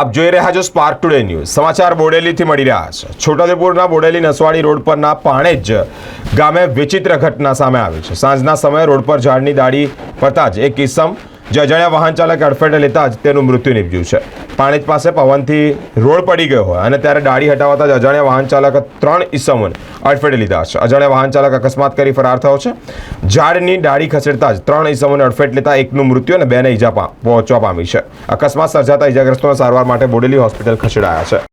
આપ જોઈ રહ્યા છો સ્પાર્ક ટુડે ન્યૂઝ સમાચાર બોડેલીથી મળી રહ્યા છે. છોટાઉદેપુરના બોડેલી નસવાડી રોડ પરના પાણેજ ગામે વિચિત્ર ઘટના સામે આવી છે. સાંજના સમયે રોડ પર ઝાડની દાડી પડતા જ એક કિસ્સમ જે અજાણ્યા વાહન ચાલકે અડફેટે લેતા જ તેનું મૃત્યુ નીપજ્યું છે. પાણીજ પાસે પવનથી રોડ પડી ગયો હોય અને ત્યારે દાડી હટાવતા જ અજાણ્યા વાહન ચાલક ત્રણ ઈસમોને અડફેટે લીધા છે. અજાણ્યા વાહન ચાલક અકસ્માત કરી ફરાર થયો છે. ઝાડની ડાળી ખસેડતા જ ત્રણ ઈસમોને અડફેટ લેતા એકનું મૃત્યુ અને બેને ઈજા પહોંચવા પામી છે. અકસ્માત સર્જાતા ઈજાગ્રસ્તોને સારવાર માટે બોડેલી હોસ્પિટલ ખસેડાયા છે.